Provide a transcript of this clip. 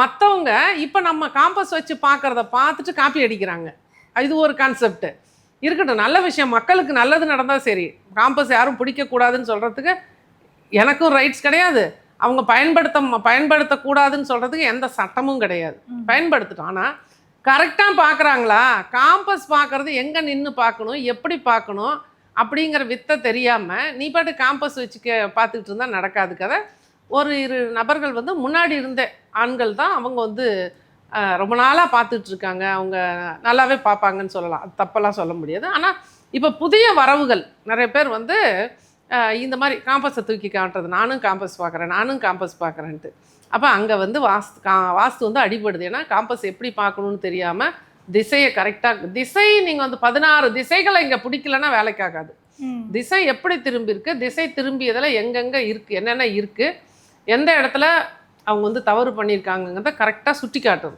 மற்றவங்க இப்போ நம்ம காம்பஸ் வச்சு பார்க்குறத பார்த்துட்டு காப்பி அடிக்கிறாங்க. இது ஒரு கான்செப்ட் இருக்கட்டும் நல்ல விஷயம். மக்களுக்கு நல்லது நடந்தால் சரி. காம்பஸ் யாரும் பிடிக்கக்கூடாதுன்னு சொல்கிறதுக்கு எனக்கும் ரைட்ஸ் கிடையாது. அவங்க பயன்படுத்த பயன்படுத்தக்கூடாதுன்னு சொல்கிறதுக்கு எந்த சட்டமும் கிடையாது. பயன்படுத்தட்டும். ஆனால் கரெக்டாக பார்க்குறாங்களா காம்பஸ் பார்க்குறது எங்கே நின்று பார்க்கணும் எப்படி பார்க்கணும் அப்படிங்கிற வித்தை தெரியாமல் நீ பாட்டு காம்பஸ் வச்சுக்க பார்த்துக்கிட்டு இருந்தால் நடக்காது கதை. ஒரு இரு நபர்கள் வந்து முன்னாடி இருந்த ஆண்கள் தான் அவங்க வந்து ரொம்ப நாளாக பார்த்துட்டு இருக்காங்க அவங்க நல்லாவே பார்ப்பாங்கன்னு சொல்லலாம். அது தப்பெல்லாம் சொல்ல முடியாது. ஆனால் இப்போ புதிய வரவுகள் நிறைய பேர் வந்து இந்த மாதிரி காம்பஸை தூக்கி காட்டுறது நானும் காம்பஸ் பார்க்குறேன் நானும் காம்பஸ் பார்க்குறேன்ட்டு. அப்போ அங்கே வந்து வாஸ்து கா வாஸ்து வந்து அடிபடுது. ஏன்னா காம்பஸ் எப்படி பார்க்கணும்னு தெரியாமல் திசையை கரெக்டாக திசை நீங்கள் வந்து பதினாறு திசைகளை இங்கே பிடிக்கலன்னா வேலைக்காகாது. திசை எப்படி திரும்பி இருக்கு திசை திரும்பியதில் எங்கெங்கே இருக்குது என்னென்ன இருக்குது எந்த இடத்துல அவங்க வந்து தவறு பண்ணியிருக்காங்கங்கிறத கரெக்டாக சுட்டி காட்டுது